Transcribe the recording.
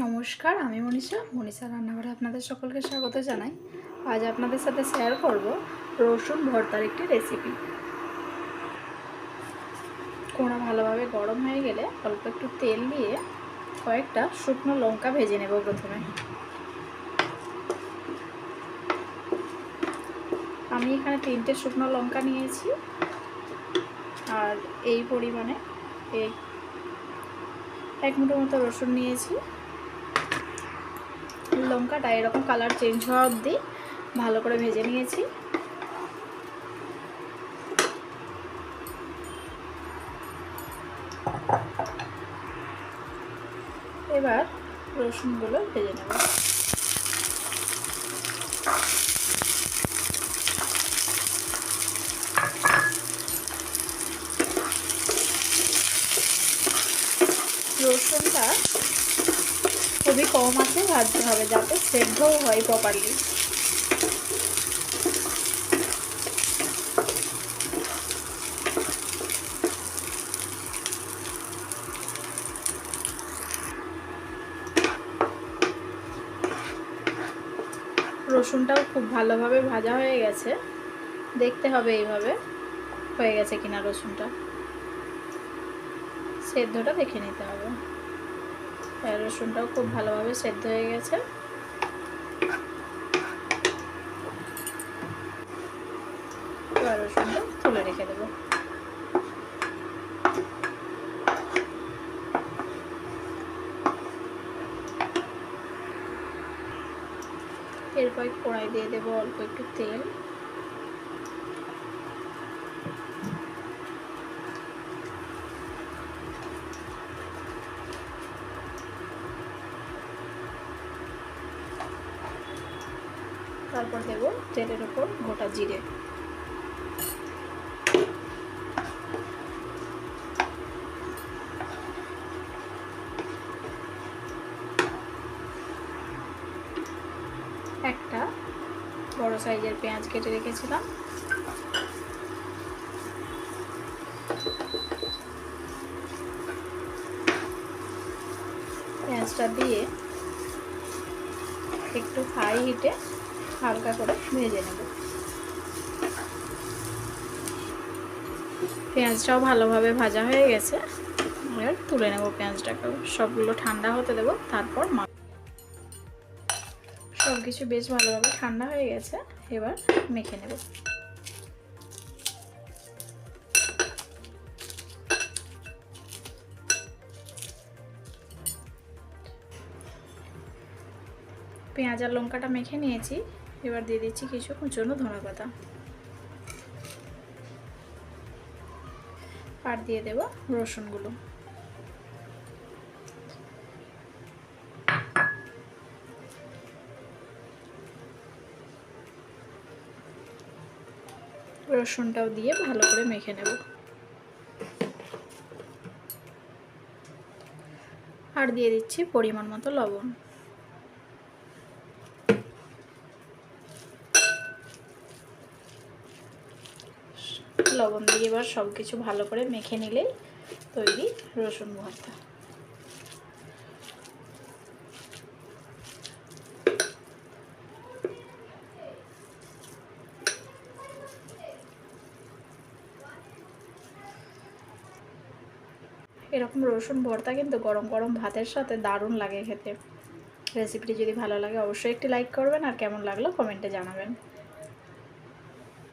নমস্কার, আমি মনীষা। মনীষা রান্নাঘরে আপনাদের সকলকে স্বাগত জানাই। আজ আপনাদের সাথে শেয়ার করব রসুন ভর্তার একটি রেসিপি কোড়া ভালোভাবে গরম হয়ে গেলে অল্প একটু তেল দিয়ে কয়েকটা শুকনো লঙ্কা ভেজে নেব প্রথমে। আমি এখানে তিনটে শুকনো লঙ্কা নিয়েছি। আর এই পরিমাণে এই এক মুঠো মতো রসুন নিয়েছি। লঙ্কাটা এরকম কালার চেঞ্জ হওয়া অবধি ভালো করে ভেজে নিয়েছি। এবার রসুনগুলো ভেজে নেব রসুনটা খুবই কম আছে ভাজতে হবে যাতে সেদ্ধও হয় প্রপারলি রসুনটাও খুব ভালোভাবে ভাজা হয়ে গেছে। দেখতে হবে এইভাবে হয়ে গেছে কিনা রসুনটা। সেদ্ধটা দেখে নিতে হবে। রসুনটাও খুব ভালোভাবে সেদ্ধ হয়ে গেছে। এবার রসুনটা তুলে রেখে দেবো। এরপর কড়াই দিয়ে দেবো অল্প একটু তেল। তারপর দেবো তেলের ওপর গোটা জিরে। একটা বড় সাইজের পেঁয়াজ কেটে রেখেছিলাম। পেঁয়াজটা দিয়ে একটু হাই হিটে হালকা করে ভেজে নেব। পেঁয়াজটাও ভালোভাবে ভাজা হয়ে গেছে। এবার তুলে নেব পেঁয়াজটাকে। সবগুলো ঠান্ডা হতে দেবো, তারপর মা সব কিছু বেশ ভালোভাবে ঠান্ডা হয়ে গেছে, এবার মেখে নেব। পেঁয়াজ আর লঙ্কাটা মেখে নিয়েছি। এবার দিয়ে দিচ্ছি কিছু কুচনো ধনে পাতা। আর দিয়ে দেব রসুনগুলো। রসুনটাও দিয়ে ভালো করে মেখে নেব। আর দিয়ে দিচ্ছি পরিমাণ মতো লবণ। লবণ দিয়ে এবার সব কিছু ভালো করে মেখে নিলেই তৈরি রসুন ভর্তা এরকম রসুন ভর্তা কিন্তু গরম গরম ভাতের সাথে দারুণ লাগে খেতে। রেসিপিটি যদি ভালো লাগে অবশ্যই একটি লাইক করবেন আর কেমন লাগল কমেন্টে জানাবেন।